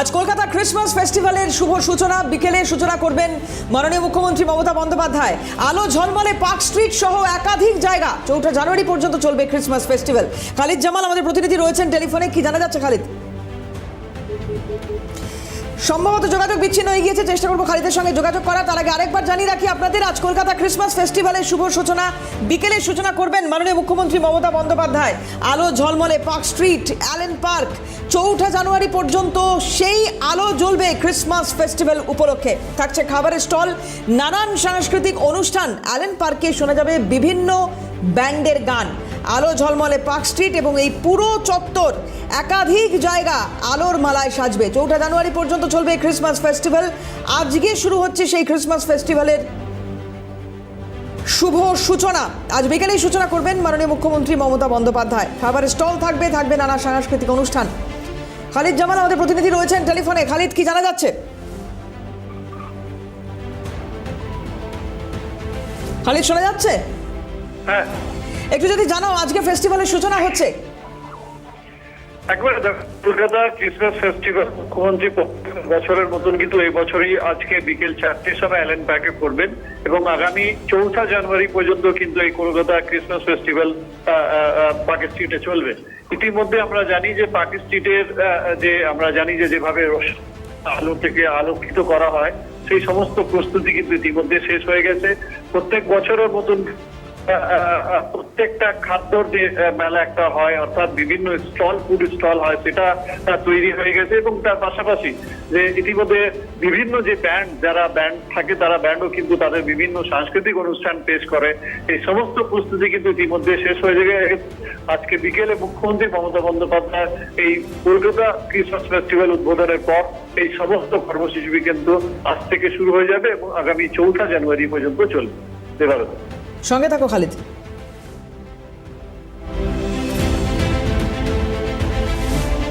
আজ কলকাতা ক্রিসমাস ফেস্টিভ্যালের শুভ সূচনা। বিকেলে সূচনা করবেন মাননীয় মুখ্যমন্ত্রী মমতা বন্দ্যোপাধ্যায়। আলো ঝলমলে পার্ক স্ট্রিট সহ একাধিক জায়গা। চৌঠা জানুয়ারি পর্যন্ত চলবে ক্রিসমাস ফেস্টিভ্যাল খালিদ জামাল আমাদের প্রতিনিধি রয়েছেন টেলিফোনে। কি জানা যাচ্ছে খালিদ? সম্ভবত যোগাযোগ বিচ্ছিন্ন হয়ে গিয়েছে, চেষ্টা করব খালিদের সঙ্গে যোগাযোগ করা। তার আগে আরেকবার জানিয়ে রাখি আপনাদের, আজ কলকাতা ক্রিসমাস ফেস্টিভ্যালের শুভ সূচনা। বিকেলে সূচনা করবেন মাননীয় মুখ্যমন্ত্রী মমতা বন্দ্যোপাধ্যায়। আলো ঝলমলে পার্ক স্ট্রিট অ্যালেন পার্ক চৌঠা জানুয়ারি পর্যন্ত সেই আলো জ্বলবে ক্রিসমাস ফেস্টিভ্যাল উপলক্ষে। থাকছে খাবারের স্টল, নানান সাংস্কৃতিক অনুষ্ঠান। অ্যালেন পার্কে শোনা যাবে বিভিন্ন ব্যান্ডের গান। আলো ঝলমলে পার্ক স্ট্রিট এবং এই পুরো চত্বর একাধিক জায়গা আলোর মালায় সাজবে। চৌঠা জানুয়ারি পর্যন্ত চলবে এই ক্রিসমাস ফেস্টিভ্যাল আজকে শুরু হচ্ছে সেই ক্রিসমাস ফেস্টিভ্যালের শুভ সূচনা। আজ বিকেলেই সূচনা করবেন মাননীয় মুখ্যমন্ত্রী মমতা বন্দ্যোপাধ্যায়। খাবারের স্টল থাকবে থাকবে নানা সাংস্কৃতিক অনুষ্ঠান। খালিদ জামাল আমাদের প্রতিনিধি রয়েছেন টেলিফোনে। খালিদ, কি জানা যাচ্ছে? খালিদ, শোনা যাচ্ছে? হ্যাঁ। একটু যদি জানাও, আজকে ফেস্টিভ্যালের সূচনা হচ্ছে। একবারে কলকাতা ক্রিসমাস ফেস্টিভ্যাল মুখ্যমন্ত্রী বছরের মতন কিন্তু এই বছরই আজকে বিকেল সময় অ্যালেন প্যাকে করবেন এবং আগামী চৌঠা জানুয়ারি পর্যন্ত কিন্তু এই কলকাতা ক্রিসমাস ফেস্টিভ্যাল পার্ক স্ট্রিটে চলবে। ইতিমধ্যে আমরা জানি যে পার্ক স্ট্রিটের যে আমরা জানি যে যেভাবে আলো থেকে আলোকিত করা হয়, সেই সমস্ত প্রস্তুতি কিন্তু ইতিমধ্যে শেষ হয়ে গেছে। প্রত্যেক বছরের মতন প্রত্যেকটা খাদ্যর যে মেলা একটা হয়, অর্থাৎ বিভিন্ন স্টল ফুড স্টল হয়, সেটা তৈরি হয়ে গেছে এবং তার পাশাপাশি যে ইতিমধ্যে বিভিন্ন যে ব্যান্ড যারা ব্যান্ড থাকে, তারা ব্যান্ডও কিন্তু তাদের বিভিন্ন সাংস্কৃতিক অনুষ্ঠান পেশ করে। এই সমস্ত প্রস্তুতি কিন্তু ইতিমধ্যে শেষ হয়ে গেছে। আজকে বিকেলে মুখ্যমন্ত্রী মমতা বন্দ্যোপাধ্যায় এই কলকাতা ক্রিসমাস ফেস্টিভ্যাল উদ্বোধনের পর এই সমস্ত কর্মসূচি কিন্তু আজ থেকে শুরু হয়ে যাবে এবং আগামী চৌঠা জানুয়ারি পর্যন্ত চলবে। দেবারত সঙ্গে থাকো খালিদ।